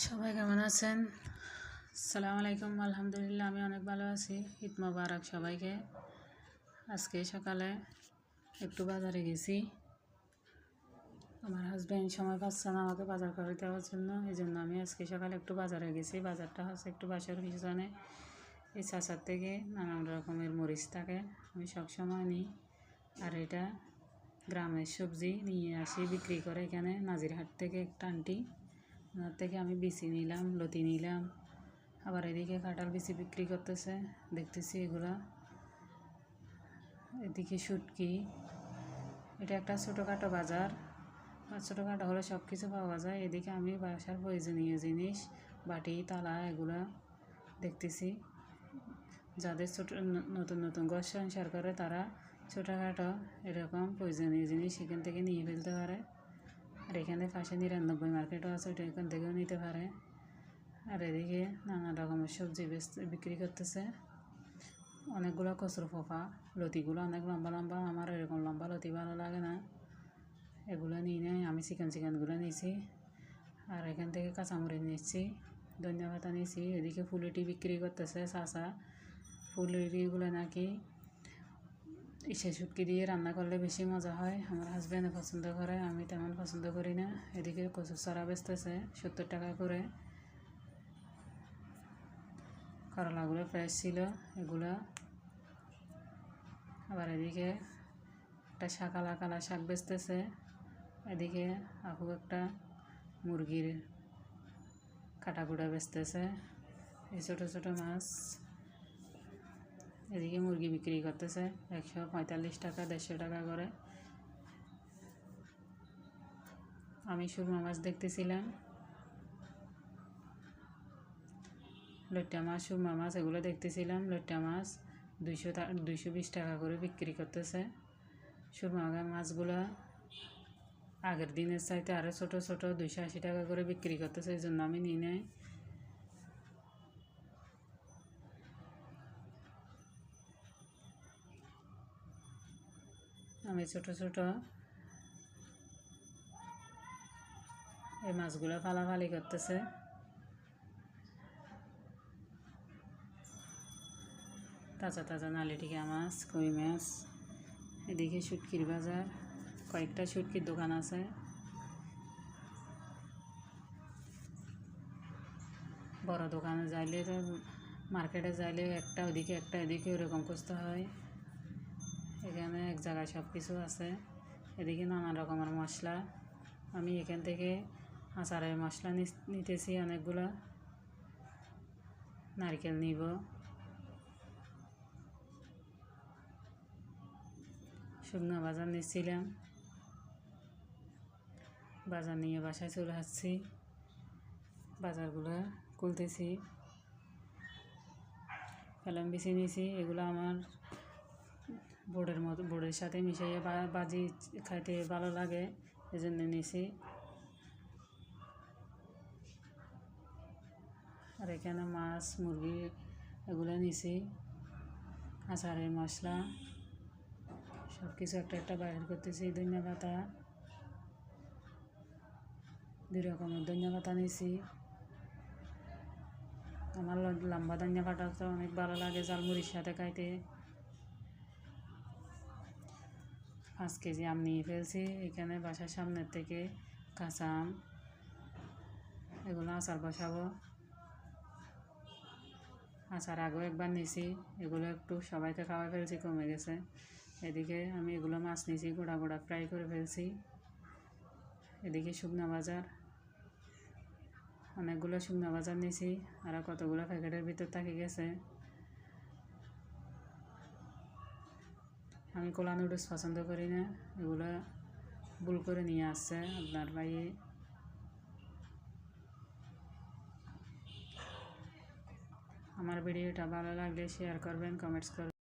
সবাই কেমন আছেন? সালাম আলাইকুম, আলহামদুলিল্লাহ, আমি অনেক ভালো আছি। ঈদ মোবারক সবাইকে। আজকে সকালে একটু বাজারে গেছি। আমার হাজব্যান্ড সময় পাচ্ছে না আমাকে বাজার করে দেওয়ার জন্য, এই জন্য আমি আজকে সকালে একটু বাজারে গেছি। বাজারটা হচ্ছে একটু বাসার পিছনে। এই চাষার থেকে নানান রকমের মরিচ থাকে, আমি সবসময় নিই। আর এটা গ্রামের সবজি নিয়ে আসি, বিক্রি করে এখানে। নাজিরহাট থেকে একটা আন্টি। ওনার থেকে আমি বিচি নিলাম, লতি নিলাম। আবার এদিকে কাঁঠাল বিচি বিক্রি করতেছে, দেখতেছি এগুলা। এদিকে শুটকি, এটা একটা ছোটোখাটো বাজার। ছোটোখাটো হলে সব কিছু পাওয়া যায়। এদিকে আমি বাসার প্রয়োজনীয় জিনিস, বাটি, তালা, এগুলা দেখতেছি। যাদের ছোটো, নতুন নতুন ঘর সংসার করে তারা ছোটোখাটো এরকম প্রয়োজনীয় জিনিস এখান থেকে নিয়ে ফেলতে পারে। আর এখানে পাশে নিরানব্বই মার্কেটও আছে ওইটা এখান থেকেও নিতে পারে আর এদিকে নানা রকমের সবজি বিক্রি করতেছে অনেকগুলো কচুর ফোফা লতিগুলো অনেক লম্বা লম্বা আমার এরকম লম্বা লতি ভালো লাগে না এগুলো নিয়ে নেয় আমি চিকেন চিকেনগুলো নিয়েছি আর এখান থেকে কাঁচামরিচ নিচ্ছি ধন্যবাদ নিয়েছি এদিকে ফুলুটি বিক্রি করতেছে চাষা ফুলুটিগুলো নাকি ইসে শুটকি দিয়ে রান্না করলে বেশি মজা হয়। আমার হাজব্যান্ড পছন্দ করে, আমি তেমন পছন্দ করি না। এদিকে কচুর চারা বেচতেছে সত্তর টাকা করে। করলাগুলো ফ্রেশ ছিল, এগুলো। আবার এদিকে একটা শাকালা কালা শাক বেচতেছে। এদিকে আপু একটা মুরগির কাটাকুটা বেচতেছে। এই ছোটো ছোটো মাছ। এদিকে মুরগি বিক্রি করতেছে। একশো পঁয়তাল্লিশ টাকা, দেড়শো টাকা করে। আমি সুরমা মাছ দেখতেছিলাম। লইট্টা মাছ সুরমা মাছ, এগুলো দেখতেছিলাম। লইট্টা মাছ দুইশো দুইশো বিশ টাকা করে বিক্রি করতেছে। সুরমা মাছগুলো আগের দিনের চাইতে আরও ছোটো ছোটো, দুইশো আশি টাকা করে বিক্রি করতেছে। এই জন্য আমি নিয়ে নেই। আমি ছোট ছোট এই মাছগুলো ফালাফালি করতেছে। তাজা তাজা নালিটিকা মাছ, কই মাছ, এদিকে শুটকির বাজার, কয়েকটা শুটকির দোকান আছে। বড় দোকানে যাইলে তো, মার্কেটে যাইলে একটা ওদিকে একটা এদিকে ওরকম করতে হয়। এখানে এক জায়গায় সব কিছু আছে। এদিকে নানা রকমের মশলা। আমি এখান থেকে আচারের মশলা নিতেছি অনেকগুলো। নারকেল নিব। শুকনো বাজার নিচ্ছিলাম। বাজার নিয়ে বাসায় চলে আসছি। বাজারগুলো খুলতেছি। কলম বেছে নিয়েছি। এগুলো আমার বোর্ডের মতো, বোর্ডের সাথে মিশিয়ে বাজি খাইতে ভালো লাগে এই জন্য নিয়েছি আর এখানে মাছ, মুরগি, এগুলো নিয়েছি আচারের মশলা সব কিছু একটা একটা বাইর করতেছি, ধনিয়া পাতা। দুই রকমের ধনিয়া পাতা নিয়েছি আমার লম্বা ধনিয়া পাতা তো অনেক ভালো লাগে জালমুড়ির সাথে খাইতে। পাঁচ কেজি আম নিয়ে ফেলছি, এখানে বাসার সামনের থেকে কাঁচা আম। এগুলো আচার বসাবো। আচার আগেও একবার নিয়েছি এগুলো একটু সবাইকে খাওয়া ফেলছি, কমে গেছে। এদিকে আমি এগুলো মাছ নিয়েছি গোড়া গোড়া ফ্রাই করে ফেলছি। এদিকে শুকনো বাজার। অনেকগুলো শুকনো বাজার নিয়েছি আর কতগুলো প্যাকেটের ভিতর থাকে গেছে। আমি কোলা নুডলস পছন্দ করি না, এগুলো ভুল করে নিয়ে আসছে আপনার ভাই আমার ভিডিওটা ভালো লাগলে শেয়ার করবেন কমেন্টস করবেন।